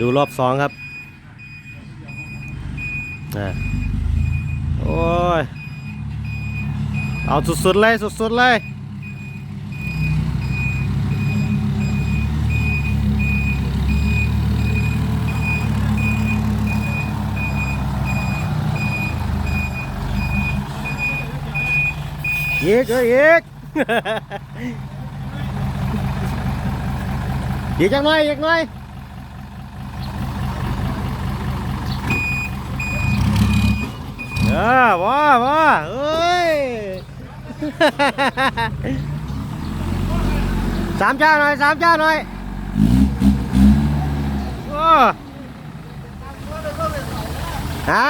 ดูรอบสองครับอะโอ้ย เอาสุดๆเลย สุดๆเลยอีกเอ้ยอีกอีกจังหน่อยอีกหน่อย อว้าว้าเอ้ยสามเจ้าหน่อยสามเจ้าหน่อยโอ้ฮะ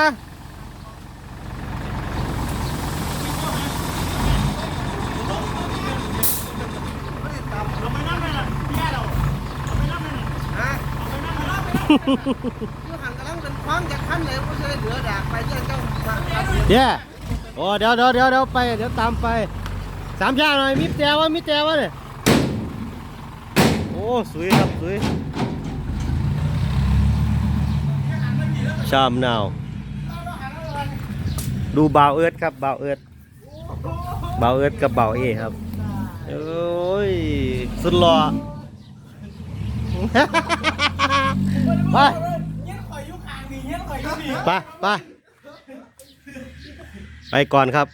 คือหันกำลังเป็นคว้างจากขั้นเลยเพราะจะได้เหลือดากไปเรื่องเจ้า เย้โอ้เดี๋ยวเดี๋ยวเดี๋ยวเดี๋ยวไปเดี๋ยวตามไปสามชาหน่อยมีแจวะมีแจวะเนี่ยโอ้สวยครับสวยชามนาวดูบ่าวเอิร์ดครับบ่าวเอิร์ดบ่าวเอิร์ดกับบ่าวเอครับโอ้ยสุดหล่อไปเงี้ยข่อยยุคางนี่เงี้ยข่อยยุคนี่ไปไป ไปก่อนครับ